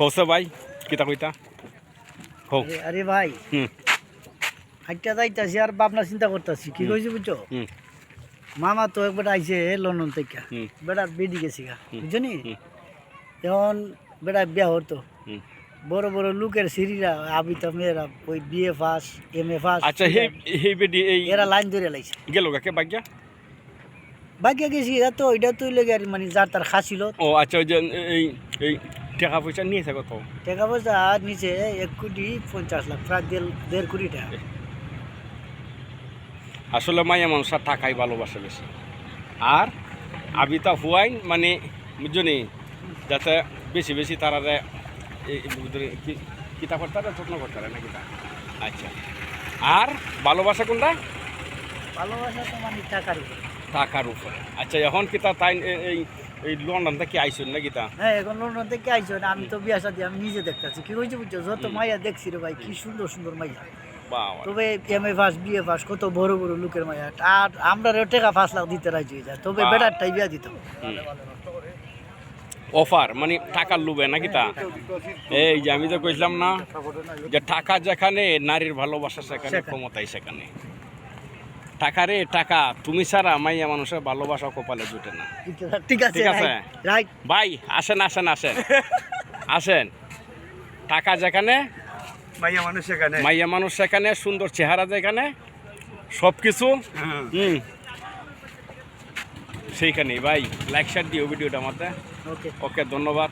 কৌছে ভাই কিতা কইতা হোক আরে- আরে ভাই হুম হাইটা যাইতাছি আর ভাবনা চিন্তা করতেছি কি কইছি বুঝছ হুম মামা তো একবার আইছে লন্ডন থেকে হুম বেটার বেডি গেছি গা হুম। বুঝনি হুম। এখন বেটা বিয়া হতো হুম। বড় বড় লোকের সিঁড়িরা আবিতা মেয়েরা ওই BA pass M A pass আচ্ছা হে হে বেডি এই এরা লাইন ধরে লাইছে গেল কাকে বাগ্যা বাকি গেছি এটা তো এটা তো লেগে আর মানে যার তার খাছিল ও আচ্ছা ওই যে এই এই টাকা পয়সা নিয়েছে কত টাকা পয়সা নিচে এক কোটি পঞ্চাশ লাখ প্রায় দেড় কোটি টাকা আসলে মাইয়া মানুষ আর টাকাই ভালোবাসে বেশি। আর আবিতা হুয়াই মানে বুঝলি যাতে বেশি বেশি তারা কিতা করতে পারে যত্ন করতে পারে না কিতা আচ্ছা। আর ভালোবাসা কোনটা? ভালোবাসা তো মানে টাকার উপর। টাকার উপরে। আচ্ছা এখন কিতা তাই এই এই লন্ডন থেকে আইসুন না কিতা হ্যাঁ এখন লন্ডন থেকে আইসো না আমি তো বিয়া সাথে আমি নিজে দেখতেছি। কি হয়েছে বুঝছ? যত মাইয়া দেখছি রে ভাই কি সুন্দর সুন্দর মাইয়া। তবে M A pass BA pass কত বড় বড় লোকের মাইয়া। আর আমরা রেও টাকা পাঁচ লাখ দিতে রাজি হয়ে যায়। তবে। বেটারটাই বিয়া দিত অফার মানে টাকার লোভে না কিতা এই যে আমি তো কইলাম না যে টাকা যেখানে নারীর ভালোবাসা সেখানে সেখানে। ক্ষমতাই সেখানে। টাকা রে টাকা। তুমি ছাড়া মাইয়া মানুষের ভালোবাসা কপালে জুটে না। ঠিক আছে ঠিক আছে। রাইট ভাই আসেন আসেন আসেন। আসেন। টাকা যেখানে মাইয়া মানুষ এখানে। মাইয়া মানুষ সেখানে সুন্দর চেহারা যেখানে সব কিছু হ্যাঁ। হুম। সেইখানেই ভাই লাইক শেয়ার দিও ভিডিওটা আমাদের ওকে ওকে ধন্যবাদ।